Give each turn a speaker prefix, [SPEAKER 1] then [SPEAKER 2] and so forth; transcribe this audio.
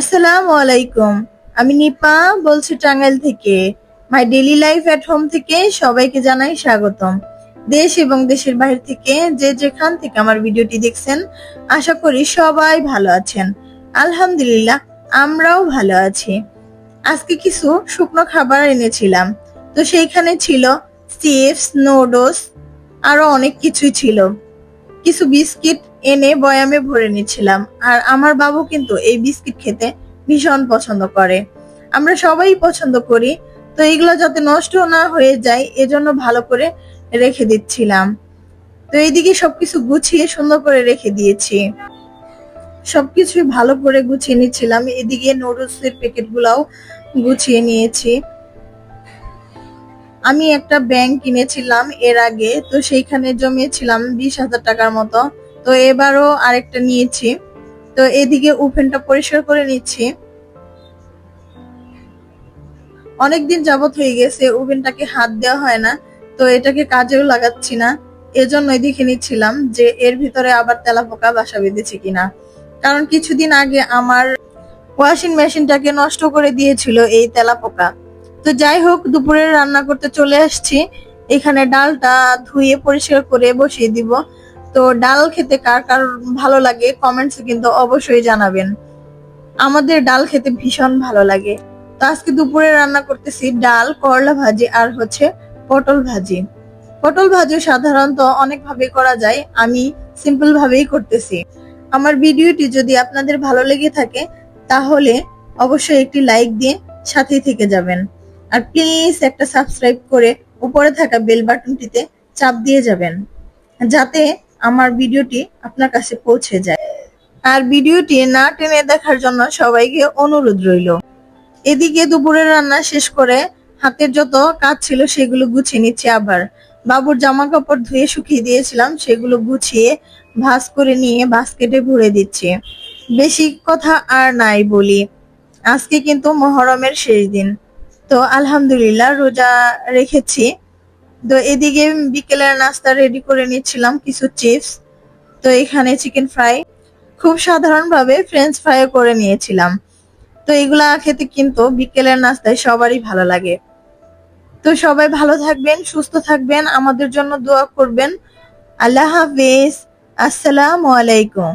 [SPEAKER 1] আসসালামু আলাইকুম। আমি নিপা বলছি টাঙ্গাইল থেকে। My daily life at home থেকে সবাইকে জানাই স্বাগতম। দেশ এবং দেশের বাইরে থেকে যে যেখান থেকে আমার ভিডিওটি দেখছেন, আশা করি সবাই ভালো আছেন। আলহামদুলিল্লাহ, আমরাও ভালো আছি। আজকে কিছু শুকনো খাবার এনেছিলাম। তো সেইখানে ছিল চিপস নুডলস আরও অনেক কিছুই ছিল। কিছু বিস্কিট এনে বয়ামে ভরে নিচ্ছিলাম। আর আমার বাবু কিন্তু এই বিস্কিট খেতে ভীষণ পছন্দ করে। আমরা সবাই পছন্দ করি, তো এগুলো যাতে নষ্ট না হয়ে যায়, এজন্য ভালো করে রেখে দিচ্ছিলাম। তো এইদিকে সবকিছু গুছিয়ে সুন্দর করে রেখে দিয়েছি। সবকিছুই ভালো করে গুছিয়ে নিচ্ছিলাম। এদিকে নুডলসের প্যাকেট গুলাও গুছিয়ে নিয়েছি। আমি একটা ব্যাংক কিনেছিলাম এর আগে, তো সেইখানে জমিয়েছিলাম বিশ হাজার টাকার মতো। তো এবারও আরেকটা নিয়েছি। তো এদিকে ওভেনটা পরিষ্কার করে নিচ্ছি। অনেকদিন যাবত হয়ে গেছে, ওভেনটাকে হাত দেওয়া হয় না, তো এটাকে কাজেও লাগাচ্ছি না। এজন্যই দেখে নিচ্ছিলাম যে এর ভিতরে আবার তেলাপোকা বাসা বেঁধেছে কিনা। কারণ কিছুদিন আগে আমার ওয়াশিং মেশিনটাকে নষ্ট করে দিয়েছিল এই তেলাপোকা। তো যাই হোক, দুপুরে রান্না করতে চলে আসছি। এখানে ডালটা ধুয়ে পরিষ্কার করে বসিয়ে দিব। তো ডাল খেতে কার কার ভালো লাগে কমেন্টসে কিন্তু অবশ্যই জানাবেন। আমাদের ডাল খেতে ভীষণ ভালো লাগে। তো আজকে দুপুরে রান্না করতেছি ডাল, করলা ভাজি আর হচ্ছে পটল ভাজি। পটল ভাজি সাধারণত অনেক ভাবে করা যায়, আমি সিম্পল ভাবেই করতেছি। আমার ভিডিওটি যদি আপনাদের ভালো লেগে থাকে, তাহলে অবশ্যই একটি লাইক দিয়ে সাথেই থেকে যাবেন। আর প্লিজ একটা সাবস্ক্রাইব করে উপরে থাকা বেল বাটনটিতে চাপ দিয়ে যাবেন। যাতে আমার ভিডিওটি আপনার কাছে পৌঁছে যায়। আর ভিডিওটি না টেনে দেখার জন্য সবাইকে অনুরোধ রইল। এদিকে দুপুরের রান্না শেষ করে হাতের যত কাজ ছিল সেগুলো গুছিয়ে নিচ্ছি আবার। বাবুর জামা কাপড় ধুয়ে শুকিয়ে দিয়েছিলাম, সেগুলো গুছিয়ে ভাঁজ করে নিয়ে বাস্কেটে ভরে দিচ্ছি। বেশি কথা আর নাই বলি। আজকে কিন্তু মহরমের শেষ দিন। তো আলহামদুলিল্লাহ রোজা রেখেছি। তো এদিকে বিকেলের নাস্তা রেডি করে নিচ্ছিলাম কিছু চিপস তো এখানে চিকেন ফ্রাই খুব সাধারণভাবে ফ্রেঞ্চ ফ্রাই করে নিয়েছিলাম। তো এগুলা খেতে কিন্তু বিকেলের নাস্তায় সবারই ভালো লাগে। তো সবাই ভালো থাকবেন, সুস্থ থাকবেন, আমাদের জন্য দোয়া করবেন। আল্লাহ হাফিজ। আসসালামু আলাইকুম।